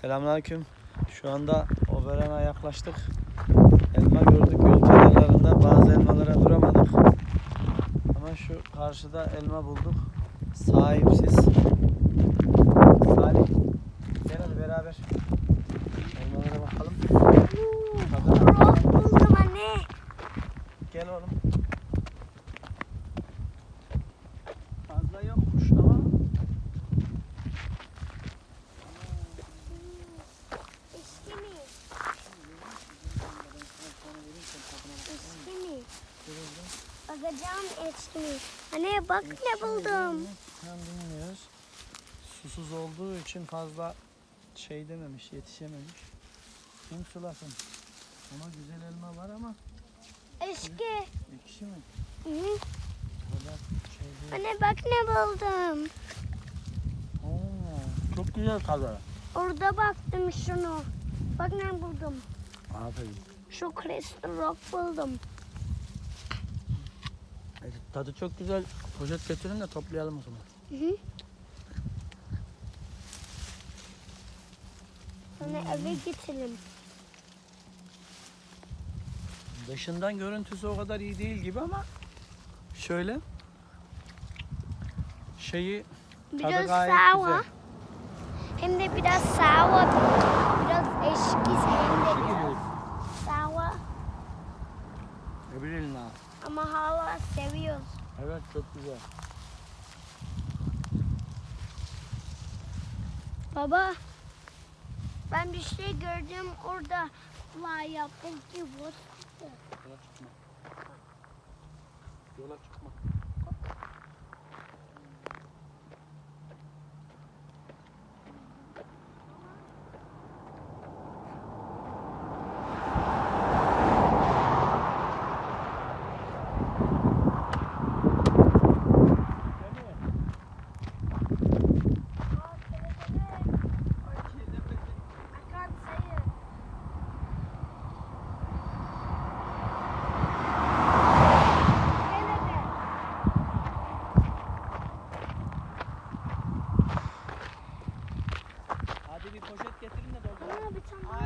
Selamünaleyküm. Şu anda Oberen'a yaklaştık. Elma gördük yol kenarlarında. Bazı elmalara duramadık. Ama şu karşıda elma bulduk. Sahipsiz. Salih. Gel hadi beraber. Elmalara bakalım. Buldum anne. Gel oğlum. Fazla yokmuş ama Eski mi? Eski mi? Bakacağım eski mi? Anne bak ne buldum. Tam bilmiyoruz. Susuz olduğu için fazla şey dememiş, yetişememiş. Kim sulasın? Ama güzel elma var ama Eski. ekşi mi? Hı. Kadar şey değil. Anne bak ne buldum. Oo, çok güzel tadı. Orada baktım şunu. Bak ne buldum. Aferin. Şu Crystal Rock buldum. Tadı çok güzel. Poşet getirin de toplayalım o zaman. Hı hı. Sonra eve getirelim. Dışından görüntüsü o kadar iyi değil gibi ama şöyle şeyi tadı Biraz gayet sour. güzel. Hem de biraz sour. Biraz eşki hem de biraz sour. Öbür eline al. Ama hala seviyoruz. Evet çok güzel. Baba. Ben bir şey gördüm orada. Ki bu. Yola çıkma. Yola çıkma. 추천.